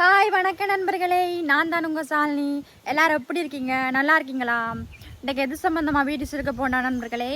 Hi வணக்கம் நண்பர்களே. நான் தான் உங்கள் சாலினி. எல்லாரும் எப்படி இருக்கீங்க? நல்லா இருக்கீங்களா? இன்றைக்கு எது சம்மந்தமாக வீடியோஸ் இருக்க போனா நண்பர்களே?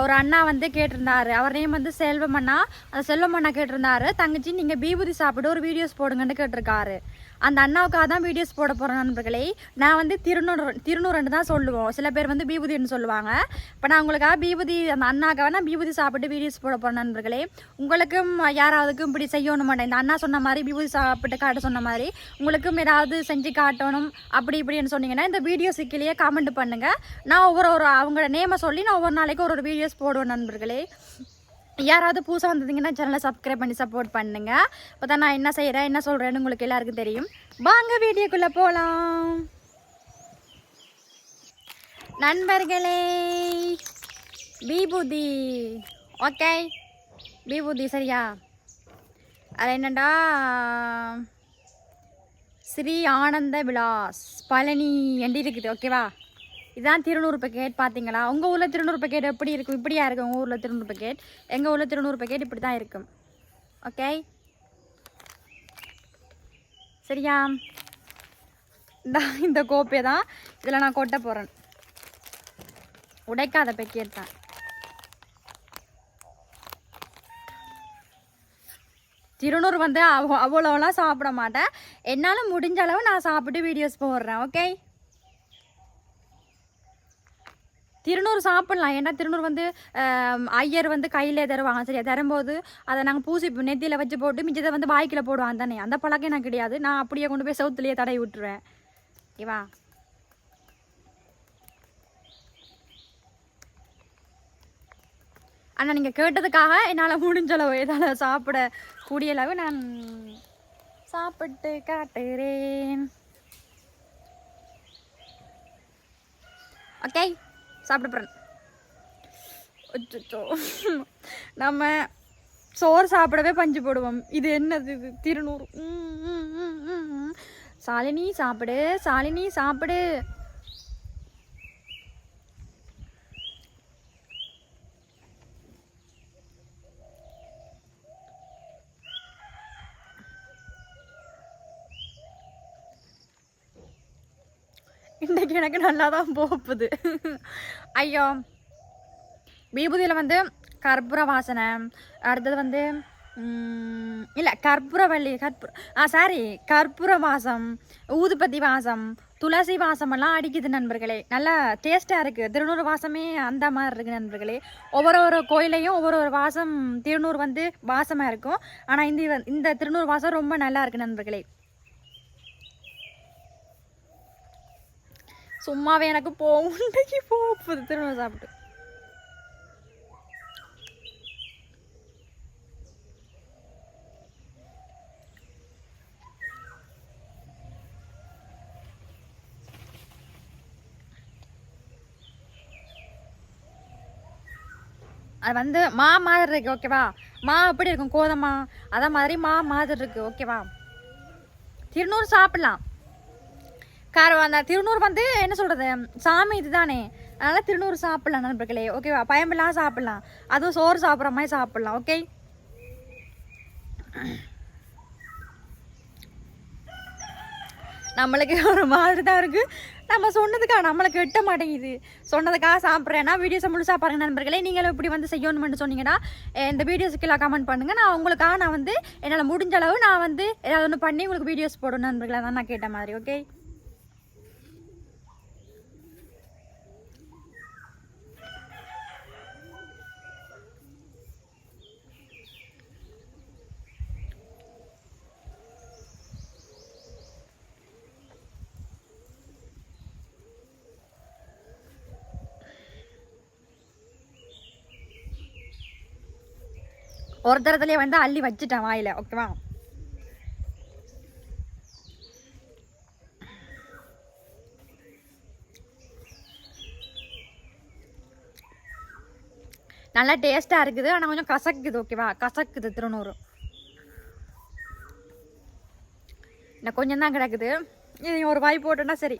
ஒரு அண்ணா வந்து கேட்டிருந்தாரு. அவர் நேம் வந்து செல்வம் அண்ணா அந்த செல்வம் அண்ணா கேட்டிருந்தாரு. தங்கச்சி நீங்கள் பீபூதி சாப்பிட்டு ஒரு வீடியோஸ் போடுங்கன்னு கேட்டிருக்காரு. அந்த அண்ணாவுக்காக தான் வீடியோஸ் போட போகிறேன் நண்பர்களே. நான் வந்து திருநூறு திருநூறுன்னு தான் சொல்லுவோம். சில பேர் வந்து பீபூதின்னு சொல்லுவாங்க. இப்போ நான் உங்களுக்காக பீபூதி அந்த அண்ணாக்காக நான் பீபூதி சாப்பிட்டு வீடியோஸ் போட போகிறேன் நண்பர்களே. உங்களுக்கும் யாராவதுக்கும் இப்படி செய்யணும் மாட்டேன் இந்த அண்ணா சொன்ன மாதிரி பீபூதி சாப்பிட்டு காட்ட சொன்ன மாதிரி உங்களுக்கும் ஏதாவது செஞ்சு காட்டணும். அப்படி இப்படின்னு சொன்னீங்கன்னா இந்த வீடியோ சிக்கிலேயே கமெண்ட் பண்ணுங்கள் நான் ஒவ்வொரு ஒரு அவங்களோட நேமை சொல்லி நான் ஒவ்வொரு நாளைக்கு ஒரு ஒரு வீடியோஸ் போடுவோம் நண்பர்களே. யாராவது புதுசாக வந்ததுங்கன்னா சேனலை சப்ஸ்கிரைப் பண்ணி சப்போர்ட் பண்ணுங்க. இப்போ தான் நான் என்ன செய்கிறேன் என்ன சொல்கிறேன்னு உங்களுக்கு எல்லாருக்கும் தெரியும். வாங்க வீடியோக்குள்ளே போகலாம் நண்பர்களே பீபூதி ஓகே பீபூதி சரியா? அது என்னடா ஸ்ரீ ஆனந்த விலாஸ். பழனி எண்டி இருக்குது ஓகேவா இதான் திருநூறு பேக்கெட் பார்த்தீங்களா உங்கள் ஊரில் திருநூறு பேக்கெட் எப்படி இருக்கும்? இப்படியா இருக்கும் உங்கள் ஊரில் திருநூறு பேக்கெட் எங்கள் ஊரில் திருநூறு பேக்கெட் இப்படி தான் இருக்கும். ஓகே சரியா? இந்த கோப்பையை கோப்பை தான் இதில் நான் கொட்ட போகிறேன் உடைக்காத பேக்கெட் தான். திருநூறு வந்து அவ அவ்வளோலாம் சாப்பிட மாட்டேன். என்னால் முடிஞ்ச அளவு நான் சாப்பிட்டு வீடியோஸ் போடுறேன் ஓகே திருநூறு சாப்பிட்லாம். ஏன்னா திருநூறு வந்து ஐயர் வந்து கையிலே தருவாங்க. சரியா? தரும்போது அதை நாங்கள் பூசி நெத்தியில் வச்சு போட்டு மிச்சத்தை வந்து வாய்க்கில் போடுவாங்க தானே? அந்த பழக்கம் எனக்கு கிடையாது. நான் அப்படியே கொண்டு போய் சவுத்துலேயே தடவி விட்டுருவேன். இவா ஆனால் நீங்கள் கேட்டதுக்காக என்னால் முடிஞ்சளவு எதால் சாப்பிட கூடிய அளவு நான் சாப்பிட்டு காட்டுகிறேன். ஓகே சாப்பிட போகிறேன் அச்சோ நம்ம சோறு சாப்பிடவே பஞ்சு போடுவோம். இது என்னது? இது திருநூறு. சாலினி சாப்பிடு. சாலினி சாப்பிடு. இன்றைக்கு எனக்கு நல்லா தான் போகுது. ஐயோ. விபூதியில் வந்து கற்பூர வாசனை. அடுத்தது வந்து இல்லை கற்பூரவள்ளி கற்பூர ஆ சாரி கற்பூர வாசம் ஊதுபத்தி வாசம் துளசி வாசமெல்லாம் அடிக்குது நண்பர்களே. நல்லா டேஸ்ட்டாக இருக்குது திருநூறு வாசமே அந்த மாதிரி இருக்குது நண்பர்களே. ஒவ்வொரு ஒரு கோயிலையும் ஒவ்வொரு ஒரு வாசம் திருநூறு வந்து வாசமாக இருக்கும். ஆனால் இந்த இந்த திருநூறு வாசம் ரொம்ப நல்லா இருக்குது நண்பர்களே. சும்மாவே எனக்கு போகும் இன்னைக்கு போகுது. திரும்ப சாப்பிட்டு. அது வந்து மா மாதிரி இருக்கு ஓகேவா மா எப்படி இருக்கும்? கோதமா அத மாதிரி மா மாதிரி இருக்கு ஓகேவா திருநூறு சாப்பிடலாம். கார அந்த திருநூறு வந்து என்ன சொல்கிறது சாமி இதுதானே. அதனால் திருநூறு சாப்பிட்லாம் நண்பர்களே. ஓகேவா? பயமில்லாம் சாப்பிட்லாம். அதுவும் சோறு சாப்பிட்ற மாதிரி சாப்பிட்லாம் ஓகே? நம்மளுக்கு ஒரு மாதிரி தான் இருக்குது நம்ம சொன்னதுக்காக நம்மளுக்கு எட்ட மாட்டேங்குது. சொன்னதுக்காக சாப்பிட்றேன்னா வீடியோஸை முழுசாக பாருங்கள் நண்பர்களே. நீங்களும் இப்படி வந்து செய்யணும்னு சொன்னீங்கன்னா இந்த வீடியோஸுக்கு எல்லாம் கமெண்ட் பண்ணுங்கள் நான் உங்களுக்காக நான் வந்து என்னால் முடிஞ்ச அளவு நான் வந்து ஏதாவது ஒன்று பண்ணி உங்களுக்கு வீடியோஸ் போடணும் நண்பர்களே. தான் நான் கேட்ட மாதிரி ஓகே? ஒரு தரத்துலேயே வந்து அள்ளி வச்சுட்டேன் வாயில ஓகேவா நல்லா டேஸ்ட்டாக இருக்குது ஆனால் கொஞ்சம் கசக்குது ஓகேவா கசக்குது திருநூறு. இன்னும் கொஞ்சம் தான் கிடக்குது. இது ஒரு வாய் போட்டோன்னா சரி.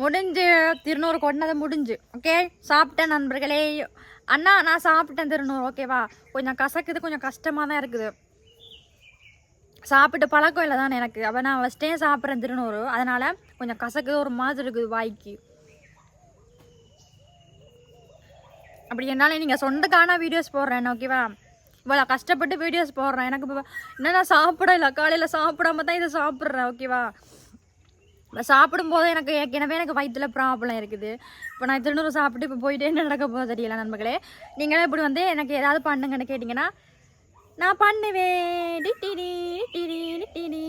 முடிஞ்சு திருநூறு கொண்டது முடிஞ்சு. ஓகே சாப்பிட்டேன் நண்பர்களே. அண்ணா நான் சாப்பிட்டேன் திருநூறு. ஓகேவா கொஞ்சம் கசக்குது கொஞ்சம் கஷ்டமாக தான் இருக்குது. சாப்பிட்டு பழக்கம் இல்லை தானே எனக்கு. அப்போ நான் ஃபஸ்ட்டே சாப்பிட்றேன் திருநூறு. அதனால் கொஞ்சம் கசக்குது ஒரு மாதிரி இருக்குது வாய்க்கு. அப்படி என்னால் நீங்கள் சொந்தக்கான வீடியோஸ் போடுறேன் ஓகேவா இவ்வளோ கஷ்டப்பட்டு வீடியோஸ் போடுறேன். எனக்கு இப்போ சாப்பிட இல்லை? காலையில் சாப்பிடாம தான் இதை சாப்பிட்றேன் ஓகேவா சாப்பிடும்போது எனக்கு ஏற்கனவே எனக்கு வயிற்றில் ப்ராப்ளம் இருக்குது. இப்போ நான் திருநூறு சாப்பிட்டு இப்போ போயிட்டே என்ன நடக்க போகுது தெரியல நண்பர்களே. நீங்களே இப்படி வந்து எனக்கு ஏதாவது பண்ணுங்கன்னு கேட்டிங்கன்னா நான் பண்ணுவேன். டிட்டிடி டிடி டிடி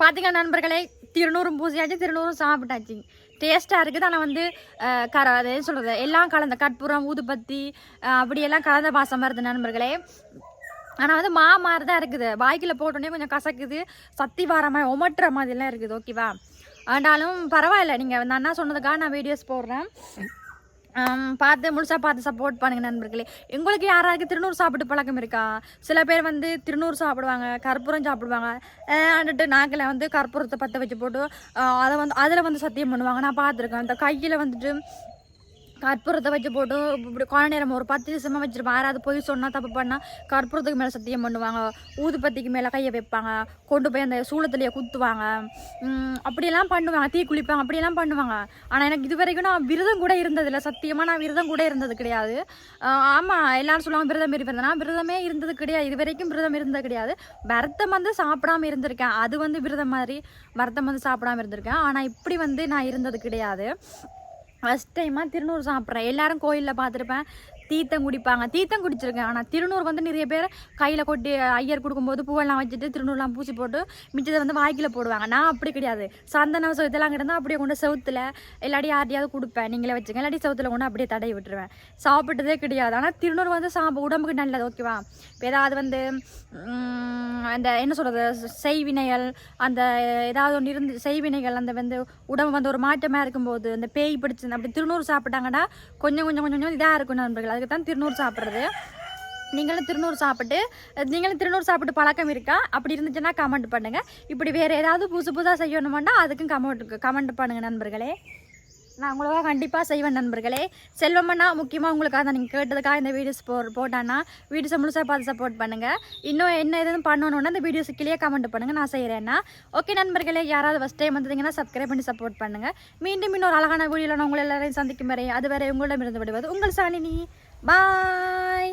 பார்த்தீங்க நண்பர்களே திருநூறும் பூசியாச்சு திருநூறும் சாப்பிட்டாச்சு. டேஸ்ட்டாக இருக்குது ஆனால் வந்து கர அது சொல்கிறது எல்லாம் கலந்த கற்பூரம் ஊதுபத்தி அப்படியெல்லாம் கலந்த பாசமாக வருது நண்பர்களே. ஆனால் வந்து மா மாதிரி தான் இருக்குது. வாய்க்கில் போட்டோன்னே கொஞ்சம் கசக்குது. சத்தி வார மாதிரி உமட்டுற மாதிரிலாம் இருக்குது. ஓகேவா ஆனாலும் பரவாயில்ல. நீங்கள் வந்து அண்ணா சொன்னதுக்காக நான் வீடியோஸ் போடுறேன். பார்த்து முழுசாக பார்த்து சப்போர்ட் பண்ணுங்க நண்பர்களே. எங்களுக்கு யாராருக்கு திருநூறு சாப்பிட்டு பழக்கம் இருக்கா? சில பேர் வந்து திருநூறு சாப்பிடுவாங்க கற்பூரம் சாப்பிடுவாங்க. அண்டுட்டு நாக்கில் வந்து கற்பூரத்தை பற்ற வச்சு போட்டு அதை வந்து அதில் வந்து சத்தியம் பண்ணுவாங்க. நான் பார்த்துருக்கேன். அந்த கையில் வந்துட்டு கற்பூரத்தை வச்சு போட்டு இப்படி குழந்தை நேரம் ஒரு பத்து நிமிஷமாக வச்சுருப்பான் யாராவது போய் சொன்னால் தப்பு பண்ணால் கற்பூரத்துக்கு மேலே சத்தியம் பண்ணுவாங்க. ஊதுபத்திக்கு மேலே கையை வைப்பாங்க. கொண்டு போய் அந்த சூளத்துலேயே குத்துவாங்க. அப்படியெல்லாம் பண்ணுவாங்க. தீ குளிப்பாங்க. அப்படியெல்லாம் பண்ணுவாங்க. ஆனால் எனக்கு இது வரைக்கும் நான் விரதம் கூட இருந்ததில்லை. சத்தியமாக நான் விரதம் கூட இருந்தது கிடையாது. ஆமாம் எல்லாரும் சொல்லுவாங்க விரதம் இருப்பேன் நான் விரதமே இருந்தது கிடையாது. இது வரைக்கும் விரதம் இருந்தது கிடையாது. வருத்தம் வந்து சாப்பிடாம இருந்திருக்கேன். அது வந்து விரதம் மாதிரி வருத்தம் வந்து சாப்பிடாம இருந்திருக்கேன். ஆனால் இப்படி வந்து நான் இருந்தது கிடையாது. ஃபஸ்ட் டைமாக திருநூறு சாப்பிட்றேன். எல்லாரும் கோயிலில் பார்த்துருப்பேன். தீர்த்தம் குடிப்பாங்க. தீர்த்தம் குடிச்சிருக்கேன். ஆனால் திருநூறு வந்து நிறைய பேர் கையில் கொட்டி ஐயர் கொடுக்கும்போது பூவெல்லாம் வச்சுட்டு திருநூறுலாம் பூசி போட்டு மிச்சத்தை வந்து வாய்க்கில் போடுவாங்க. நான் அப்படி கிடையாது. சந்தன செவுத்தெல்லாம் இருந்தால் அப்படியே கொண்டு செவுத்தில் இல்லாட்டி யார்ட்டையாவது கொடுப்பேன். நீங்களே வச்சுங்க இல்லாட்டி செவுத்துல கொண்டு அப்படியே தடவி விட்டுருவேன். சாப்பிட்டதே கிடையாது. ஆனால் திருநூறு வந்து சாப்பிட உடம்புக்கு நல்லது. ஓகேவா இப்போ ஏதாவது வந்து அந்த என்ன சொல்கிறது செய்வினைகள் அந்த ஏதாவது ஒன்று இருந்து செய்வினைகள் அந்த வந்து உடம்பு வந்து ஒரு மாற்றமாக இருக்கும்போது அந்த பேய் பிடிச்சு அப்படி திருநூறு சாப்பிட்டாங்கன்னா கொஞ்சம் கொஞ்சம் கொஞ்சம் கொஞ்சம் இதாக இருக்கும் நண்பர்கள். அதுக்கு தான் திருநூறு சாப்பிட்றது. நீங்களும் திருநூறு சாப்பிட்டு நீங்களும் திருநூறு சாப்பிட்டு பழக்கம் இருக்கா? அப்படி இருந்துச்சுன்னா கமெண்ட் பண்ணுங்கள் இப்படி வேறு ஏதாவது புதுசு புதுசாக செய்யணுமாண்டா அதுக்கும் கமெண்ட் கமெண்ட் பண்ணுங்கள் நண்பர்களே. நான் உங்களுக்காக கண்டிப்பாக செய்வேன் நண்பர்களே. செல்வமண்ணா முக்கியமாக உங்களுக்காக தான். நீங்கள் கேட்டதுக்காக இந்த வீடியோஸ் போ போட்டான்னா வீடியோஸை முழுசாக பார்த்து சப்போர்ட் பண்ணுங்கள் இன்னும் என்ன எதுவும் பண்ணணுன்னா இந்த வீடியோஸ் கீழே கமெண்ட் பண்ணுங்கள் நான் செய்கிறேன்னா ஓகே நண்பர்களே யாராவது ஃபஸ்ட் டைம் வந்ததுங்கன்னா சப்ஸ்கிரைப் பண்ணி சப்போர்ட் பண்ணுங்கள் மீண்டும் இன்னொரு அழகான வீடியோவில் நான் உங்களை எல்லாரையும் சந்திக்கும் வரை அதுவரை உங்களிடமிருந்து விடுவது உங்கள் சாணினி பாய்